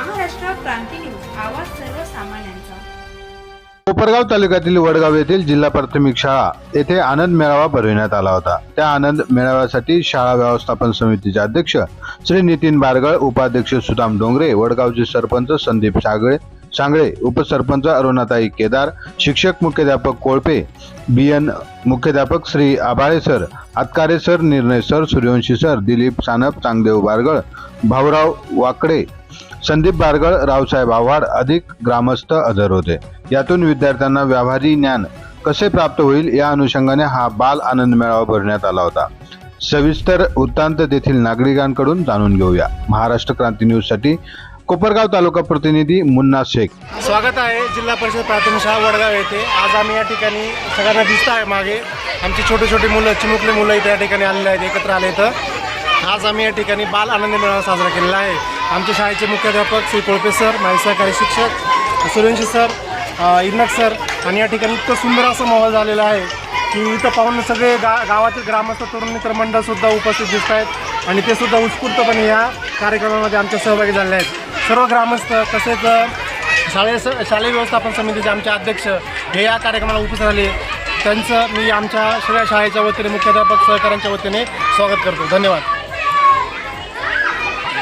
क्रांती news आवाज सर्वसामान्यांचा. कोपरगाव तालुक्यातील वडगाव येथील जिल्हा प्राथमिक शाळा येथे आनंद मेळावा भरविण्यात आला होता. त्या आनंद मेळाव्यासाठी शाळा व्यवस्थापन समितीचे अध्यक्ष श्री नितीन बारगळ उपाध्यक्ष सुदाम डोंगरे वडगावचे सरपंच संदीप सागळे सांगळे उपसरपंच अरुणाताई केदार शिक्षक मुख्याध्यापक कोळपे बी एन मुख्याध्यापक श्री आभाळे सर आतकारे सर निर्णय सर सूर्यवंशी सर दिलीप सानप चांगदेव बारगळ भाऊराव वाकडे संदीप बारगळ रावसाहेब आव्हाड अधिक ग्रामस्थ हजर होते. यातून विद्यार्थ्यांना व्यावहारी ज्ञान कसे प्राप्त होईल या अनुषंगाने हा बाल आनंद मेळावा भरण्यात आला होता. सविस्तर वृत्तांत तेथील नागरिकांकडून जाणून घेऊया. महाराष्ट्र क्रांती न्यूजसाठी कोपरगाव तालुका प्रतिनिधी मुन्ना शेख. स्वागत आहे जिल्हा परिषद प्राथमिक शाळा वडगाव येथे. आज आम्ही या ठिकाणी सगळ्यांना दिसत आहे मागे. आमची छोटी छोटी मुलं चिमुकली मुलं इथे या ठिकाणी आलेले आहेत एकत्र आले तर आज आम्ही या ठिकाणी बाल आनंद मेळावा साजरा केलेला आहे. आमच्या शाळेचे मुख्याध्यापक श्री कोळपे सर माझे सहकारी शिक्षक सूर्यवंशी सर इनक सर. आणि या ठिकाणी इतकं सुंदर असं माहोल झालेला आहे की इथं पाहून सगळे गा गावातील ग्रामस्थ तरुण मित्र मंडळसुद्धा उपस्थित दिसत आहेत. आणि ते सुद्धा उत्स्फूर्तपणे या कार्यक्रमामध्ये आमच्या सहभागी झाले आहेत. सर्व ग्रामस्थ तसेच शाळे शालेय स शालेय व्यवस्थापन समितीचे आमचे अध्यक्ष हे या कार्यक्रमाला उपस्थित झाले. त्यांचं मी आमच्या सगळ्या शाळेच्या वतीने मुख्याध्यापक सहकाऱ्यांच्या वतीने स्वागत करतो. धन्यवाद.